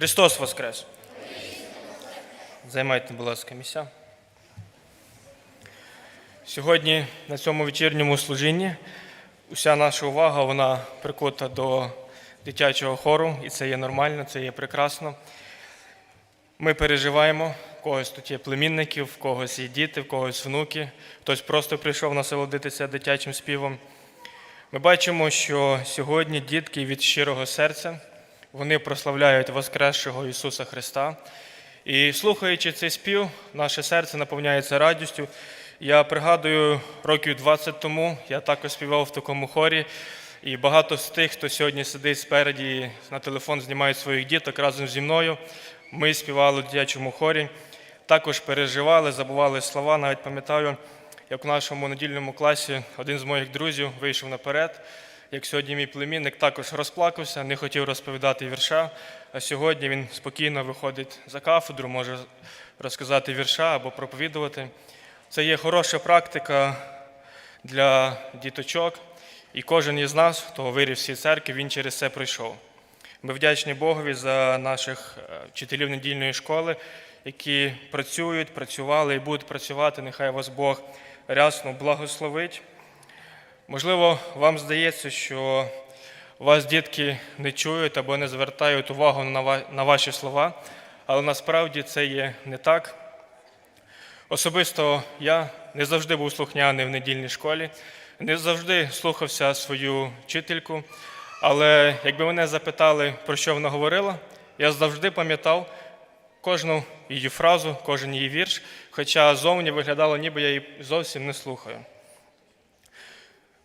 Христос Воскрес! Займайте, будь ласка, місця. Сьогодні на цьому вечірньому служінні уся наша увага вона прикута до дитячого хору, і це є нормально, це є прекрасно. Ми переживаємо, в когось тут є племінники, в когось є діти, в когось внуки, хтось просто прийшов насолодитися дитячим співом. Ми бачимо, що сьогодні дітки від щирого серця вони прославляють Воскресшого Ісуса Христа. І слухаючи цей спів, наше серце наповняється радістю. Я пригадую, років 20 тому я також співав в такому хорі, і багато з тих, хто сьогодні сидить спереді на телефон, знімають своїх діток разом зі мною. Ми співали в дитячому хорі, також переживали, забували слова. Навіть пам'ятаю, як в нашому недільному класі один з моїх друзів вийшов наперед. Як сьогодні мій племінник також розплакався, не хотів розповідати вірша, а сьогодні він спокійно виходить за кафедру, може розказати вірша або проповідувати. Це є хороша практика для діточок, і кожен із нас, хто виріс в цій церкві, він через це пройшов. Ми вдячні Богові за наших е, вчителів недільної школи, які працюють, працювали і будуть працювати. Нехай вас Бог рясно благословить. Можливо, вам здається, що вас дітки не чують або не звертають увагу на ваші слова, але насправді це є не так. Особисто я не завжди був слухняний в недільній школі, не завжди слухався свою вчительку, але якби мене запитали, про що вона говорила, я завжди пам'ятав кожну її фразу, кожен її вірш, хоча зовні виглядало, ніби я її зовсім не слухаю.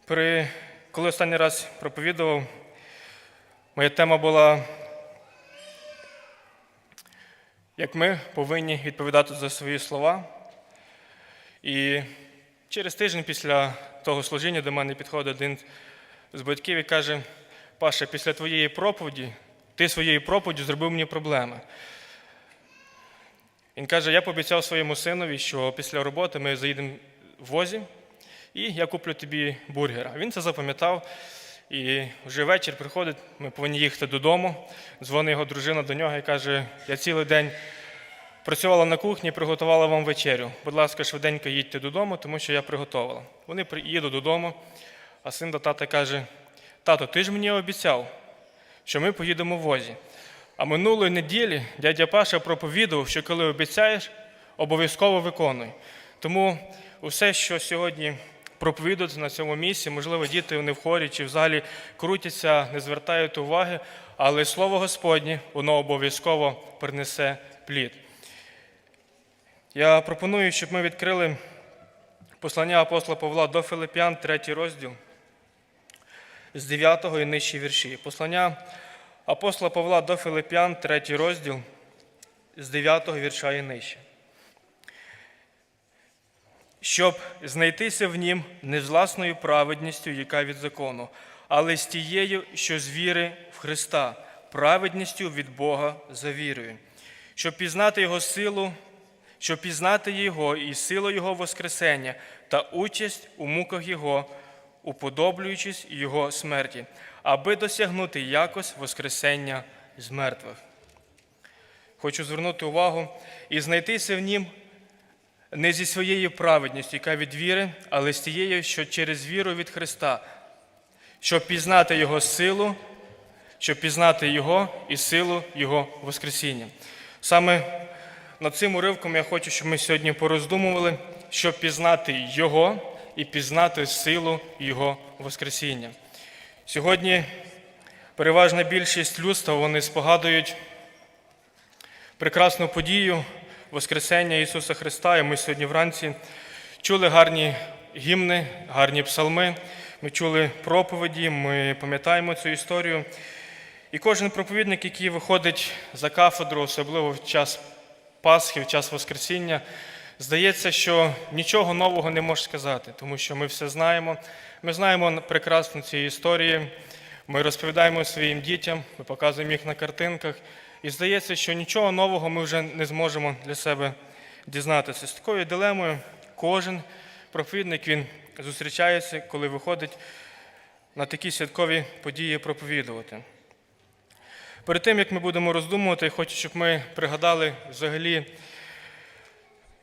При... Коли останній раз проповідував, моя тема була, як ми повинні відповідати за свої слова. І через тиждень після того служіння до мене підходить один з батьків і каже: Паша, після твоєї проповіді, ти своєю проповіддю зробив мені проблеми. Він каже: я пообіцяв своєму синові, що після роботи ми заїдемо в возі, і я куплю тобі бургера. Він це запам'ятав. І вже вечір приходить, ми повинні їхати додому. Дзвонить його дружина до нього і каже: Я цілий день працювала на кухні, приготувала вам вечерю. Будь ласка, швиденько їдьте додому, тому що я приготувала. Вони приїдуть додому, а син до тата каже: Тато, ти ж мені обіцяв, що ми поїдемо в возі. А минулої неділі дядя Паша проповідував, що коли обіцяєш, обов'язково виконуй. Тому усе, що сьогодні проповідують на цьому місці, можливо, діти не в хорі чи в залі крутяться, не звертають уваги, але слово Господнє, воно обов'язково принесе плід. Я пропоную, щоб ми відкрили послання апостола Павла до Филип'ян, третій розділ, з 9 і нижчі вірші. Послання апостола Павла до Филип'ян, третій розділ, з 9 вірша і нижче. Щоб знайтися в нім не з власною праведністю, яка від закону, але з тією, що з віри в Христа, праведністю від Бога за вірою, щоб пізнати Його силу, щоб пізнати Його і силу Його Воскресення та участь у муках Його, уподоблюючись Його смерті, аби досягнути якось Воскресення з мертвих. Хочу звернути увагу і знайтися в нім не зі своєю праведністю, яка від віри, але з тією, що через віру від Христа, щоб пізнати Його силу, щоб пізнати Його і силу Його Воскресіння. Саме над цим уривком я хочу, щоб ми сьогодні пороздумували, щоб пізнати Його і пізнати силу Його Воскресіння. Сьогодні переважна більшість людства вони спогадують прекрасну подію Воскресення Ісуса Христа. І ми сьогодні вранці чули гарні гімни, гарні псалми. Ми чули проповіді, ми пам'ятаємо цю історію. І кожен проповідник, який виходить за кафедру, особливо в час Пасхи, в час Воскресіння, здається, що нічого нового не може сказати, тому що ми все знаємо. Ми знаємо прекрасно ці історії. Ми розповідаємо своїм дітям, ми показуємо їх на картинках. І здається, що нічого нового ми вже не зможемо для себе дізнатися. З такою дилемою кожен проповідник він зустрічається, коли виходить на такі святкові події проповідувати. Перед тим, як ми будемо роздумувати, хочу, щоб ми пригадали взагалі,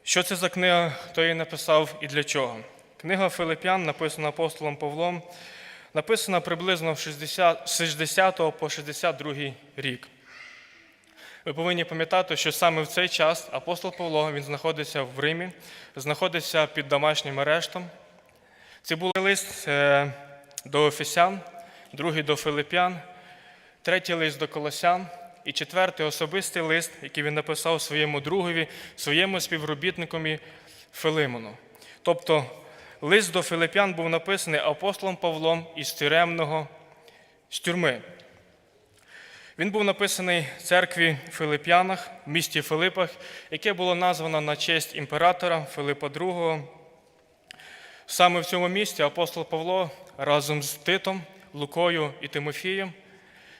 що це за книга, хто її написав і для чого. Книга Филип'ян, написана апостолом Павлом, написана приблизно в 60, по 62 рік. Ви повинні пам'ятати, що саме в цей час апостол Павло він знаходиться в Римі, знаходиться під домашнім арештом. Це був лист е, до Ефесян, другий до Филип'ян, третій лист до Колосян і четвертий особистий лист, який він написав своєму другові, своєму співробітникові Филимону. Тобто лист до Филип'ян був написаний апостолом Павлом із тюремного з тюрми. Він був написаний церкві в Филип'янах, в місті Филипах, яке було названо на честь імператора Филипа II. Саме в цьому місті апостол Павло разом з Титом, Лукою і Тимофієм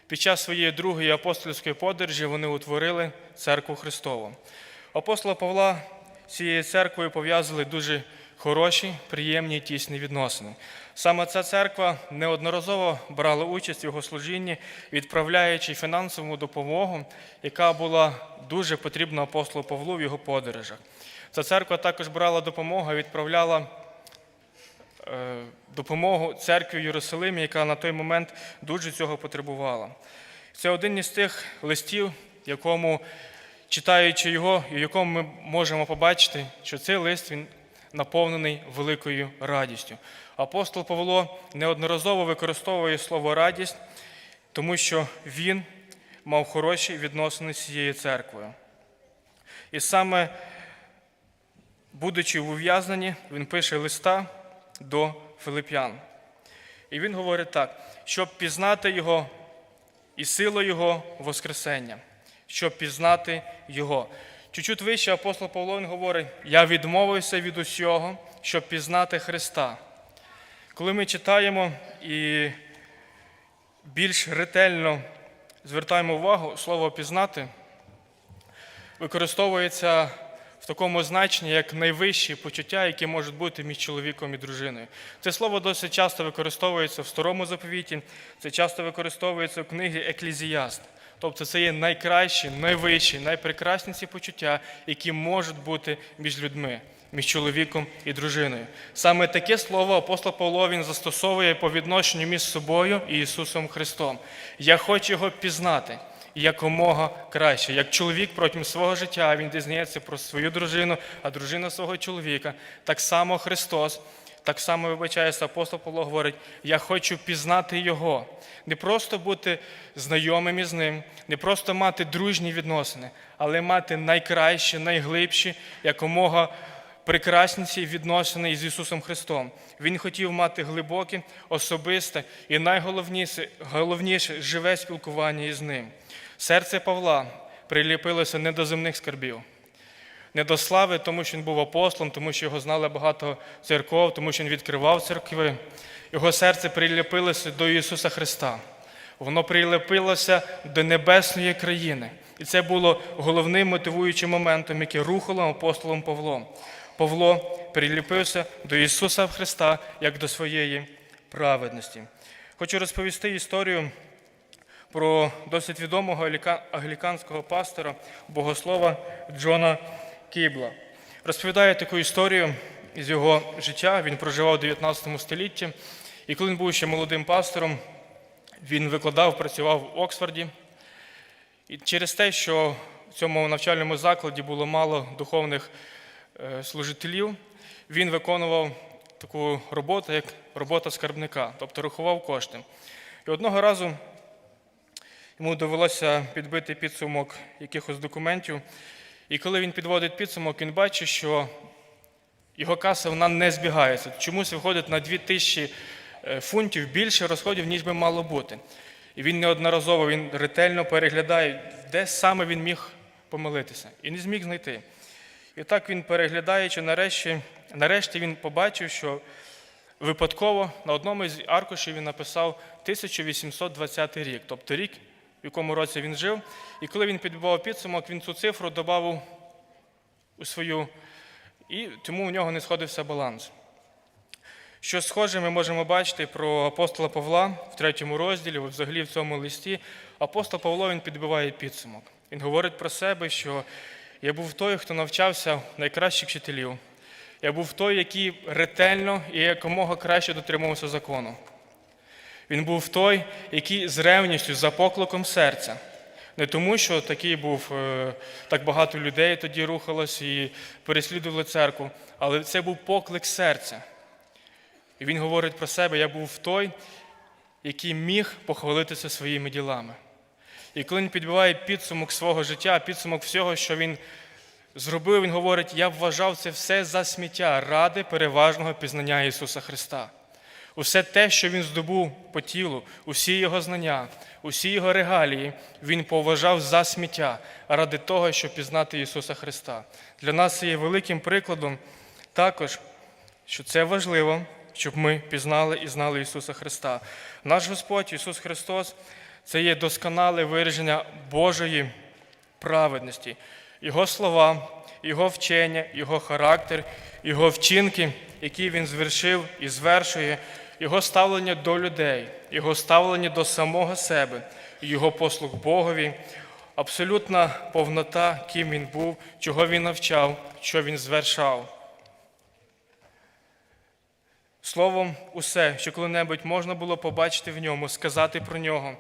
під час своєї другої апостольської подорожі вони утворили церкву Христову. Апостола Павла цією церквою пов'язали дуже хороші, приємні і тісні відносини. Саме ця церква неодноразово брала участь в його служінні, відправляючи фінансову допомогу, яка була дуже потрібна апостолу Павлу в його подорожах. Ця церква також брала допомогу, відправляла е, допомогу церкві в Єрусалимі, яка на той момент дуже цього потребувала. Це один із тих листів, якому, читаючи його, і в якому ми можемо побачити, що цей лист він наповнений великою радістю. Апостол Павло неодноразово використовує слово радість, тому що він мав хороші відносини з цією церквою. І саме, будучи в ув'язненні, він пише листа до Филип'ян. І він говорить так, щоб пізнати Його і силу Його Воскресення, щоб пізнати Його. Чуть-чуть вище апостол Павло він говорить: Я відмовився від усього, щоб пізнати Христа. Коли ми читаємо і більш ретельно звертаємо увагу, слово пізнати використовується в такому значенні, як найвищі почуття, які можуть бути між чоловіком і дружиною. Це слово досить часто використовується в старому заповіті, це часто використовується в книгі Еклізіаст. Тобто це є найкращі, найвищі, найпрекрасніші почуття, які можуть бути між людьми, між чоловіком і дружиною. Саме таке слово апостол Павло він застосовує по відношенню між собою і Ісусом Христом. Я хочу його пізнати якомога краще. Як чоловік протягом свого життя він дізнається про свою дружину, а дружина свого чоловіка. Так само Христос. Так само вибачається, апостол Павло говорить, я хочу пізнати Його, не просто бути знайомим із ним, не просто мати дружні відносини, але мати найкращі, найглибші, якомога прекрасніші відносини із Ісусом Христом. Він хотів мати глибоке, особисте і найголовніше головніше живе спілкування із ним. Серце Павла приліпилося не до земних скарбів не до слави, тому що він був апостолом, тому що його знали багато церков, тому що він відкривав церкви. Його серце приліпилося до Ісуса Христа. Воно прилепилося до небесної країни. І це було головним мотивуючим моментом, який рухало апостолом Павлом. Павло приліпився до Ісуса Христа як до своєї праведності. Хочу розповісти історію про досить відомого англіканського пастора, богослова Джона Кібла. Розповідає таку історію з його життя. Він проживав у 19 столітті, і коли він був ще молодим пастором, він викладав, працював в Оксфорді. І через те, що в цьому навчальному закладі було мало духовних е, служителів, він виконував таку роботу, як робота скарбника, тобто рахував кошти. І одного разу йому довелося підбити підсумок якихось документів. І коли він підводить підсумок, він бачить, що його каса вона не збігається. Чомусь виходить на 2000 е, фунтів більше розходів, ніж би мало бути. І він неодноразово він ретельно переглядає, де саме він міг помилитися, і не зміг знайти. І так він, переглядаючи, нарешті, нарешті він побачив, що випадково на одному з аркушів він написав 1820 рік, тобто рік, в якому році він жив. І коли він підбивав підсумок, він цю цифру додав у свою, і тому у нього не сходився баланс. Що схоже, ми можемо бачити про апостола Павла в третьому розділі, взагалі в цьому листі. апостол Павло він підбиває підсумок. Він говорить про себе, що я був той, хто навчався найкращих вчителів. Я був той, який ретельно і якомога краще дотримувався закону. Він був той, який з ревністю, за покликом серця. Не тому, що такий був, е, так багато людей тоді рухалось і переслідували церкву, але це був поклик серця. І він говорить про себе: я був той, який міг похвалитися своїми ділами. І коли він підбиває підсумок свого життя, підсумок всього, що він зробив, він говорить: я вважав це все за сміття ради переважного пізнання Ісуса Христа. Усе те, що він здобув по тілу, усі його знання, усі його регалії, він поважав за сміття ради того, щоб пізнати Ісуса Христа. Для нас це є великим прикладом також, що це важливо, щоб ми пізнали і знали Ісуса Христа. Наш Господь Ісус Христос це є досконале вираження Божої праведності. Його слова, Його вчення, Його характер, Його вчинки, які Він звершив і звершує, Його ставлення до людей, Його ставлення до самого себе, Його послуг Богові, абсолютна повнота, ким Він був, чого Він навчав, що Він звершав. Словом, усе, що коли-небудь можна було побачити в ньому, сказати про нього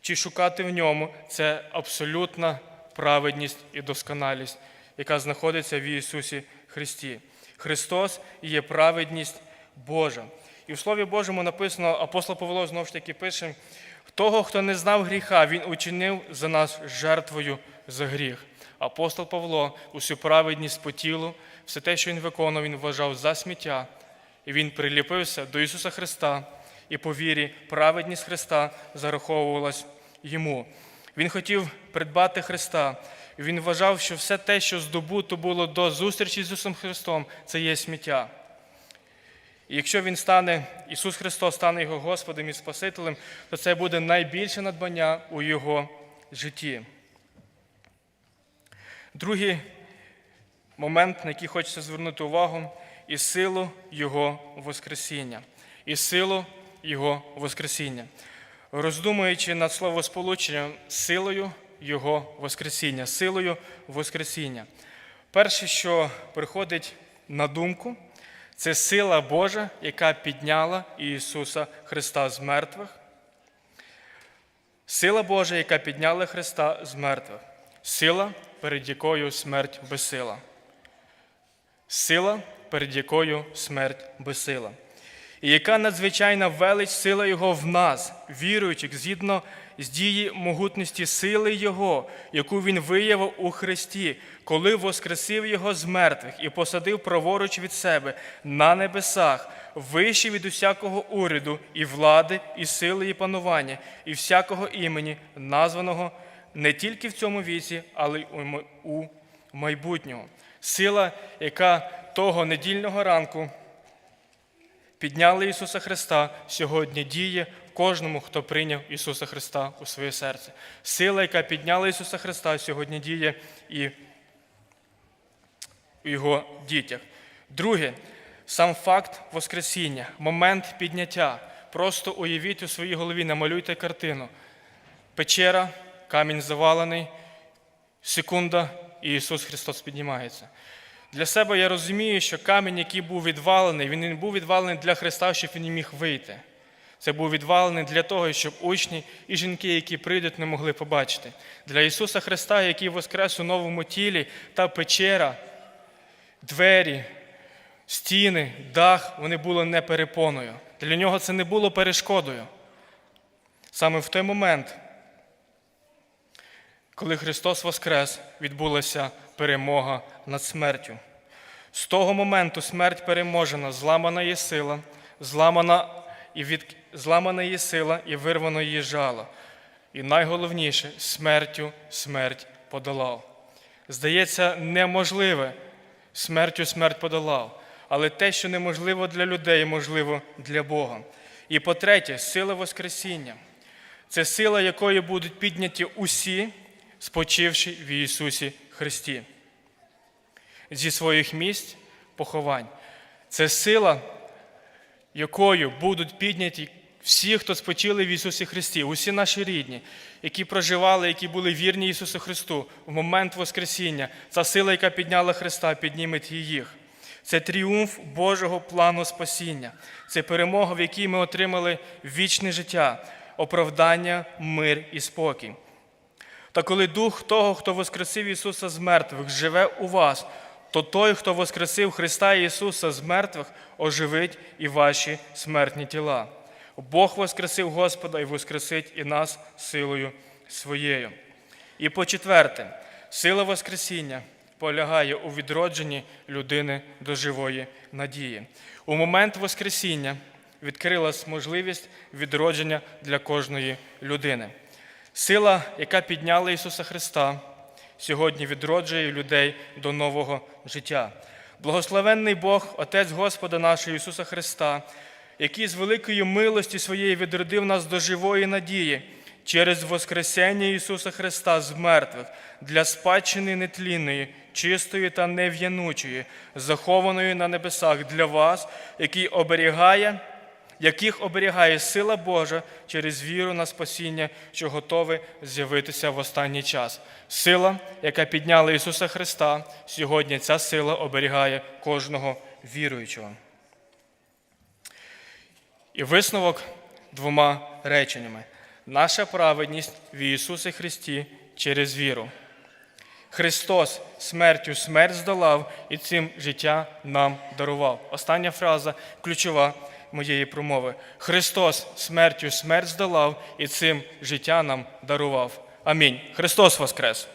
чи шукати в ньому, це абсолютна праведність і досконалість, яка знаходиться в Ісусі Христі. Христос є праведність Божа. І в Слові Божому написано, апостол Павло знову ж таки пише: того, хто не знав гріха, Він учинив за нас жертвою за гріх. Апостол Павло усю праведність по тілу, все те, що він виконував, він вважав за сміття. І він приліпився до Ісуса Христа, і по вірі праведність Христа зараховувалась йому. Він хотів придбати Христа. Він вважав, що все те, що здобуто було до зустрічі з Ісусом Христом, це є сміття. І якщо Він стане, Ісус Христос стане Його Господом і Спасителем, то це буде найбільше надбання у Його житті. Другий момент, на який хочеться звернути увагу, і силу Його Воскресіння. І силу Його Воскресіння. Роздумуючи над словосполученням силою Його Воскресіння, силою Воскресіння. Перше, що приходить на думку, це сила Божа, яка підняла Ісуса Христа з мертвих. Сила Божа, яка підняла Христа з мертвих. Сила, перед якою смерть безсила. Сила, перед якою смерть безсила. І яка надзвичайна велич сила Його в нас, віруючих, згідно з дії могутності сили Його, яку Він виявив у Христі, коли воскресив Його з мертвих і посадив праворуч від себе на небесах, вище від усякого уряду, і влади, і сили, і панування, і всякого імені, названого не тільки в цьому віці, але й у майбутнього. Сила, яка того недільного ранку підняли Ісуса Христа, сьогодні діє кожному, хто прийняв Ісуса Христа у своє серце. Сила, яка підняла Ісуса Христа, сьогодні діє і у Його дітях. Друге, сам факт Воскресіння, момент підняття. Просто уявіть у своїй голові, намалюйте картину. Печера, камінь завалений, секунда, і Ісус Христос піднімається. Для себе я розумію, що камінь, який був відвалений, він не був відвалений для Христа, щоб він міг вийти. Це був відвалений для того, щоб учні і жінки, які прийдуть, не могли побачити. Для Ісуса Христа, який воскрес у новому тілі, та печера, двері, стіни, дах, вони були не перепоною. Для нього це не було перешкодою. Саме в той момент, коли Христос Воскрес, відбулася перемога над смертю. З того моменту смерть переможена, зламана є сила, зламана і від... зламана є сила і вирвано її жало. І найголовніше смертю смерть подолав. Здається, неможливе смертю смерть подолав, але те, що неможливо для людей, можливо для Бога. І по-третє, сила Воскресіння. Це сила, якою будуть підняті усі, спочивши в Ісусі Христі. Зі своїх місць поховань. Це сила, якою будуть підняті всі, хто спочили в Ісусі Христі, усі наші рідні, які проживали, які були вірні Ісусу Христу в момент Воскресіння, ця сила, яка підняла Христа, підніметь і їх. Це тріумф Божого плану спасіння, це перемога, в якій ми отримали вічне життя, оправдання, мир і спокій. Та коли Дух того, хто воскресив Ісуса з мертвих, живе у вас, то той, хто воскресив Христа Ісуса з мертвих, оживить і ваші смертні тіла. Бог воскресив Господа і воскресить і нас силою своєю. І по четверте, сила Воскресіння полягає у відродженні людини до живої надії. У момент Воскресіння відкрилась можливість відродження для кожної людини. Сила, яка підняла Ісуса Христа, сьогодні відроджує людей до нового життя. Благословенний Бог, Отець Господа нашого Ісуса Христа, який з великої милості своєї відродив нас до живої надії через Воскресення Ісуса Христа з мертвих для спадщини нетлінної, чистої та нев'янучої, захованої на небесах для вас, який оберігає яких оберігає сила Божа через віру на спасіння, що готове з'явитися в останній час. Сила, яка підняла Ісуса Христа, сьогодні ця сила оберігає кожного віруючого. І висновок двома реченнями: наша праведність в Ісусі Христі через віру. Христос смертю смерть здолав і цим життя нам дарував. Остання фраза ключова моєї промови. Христос смертю смерть здолав і цим життя нам дарував. Амінь. Христос Воскрес!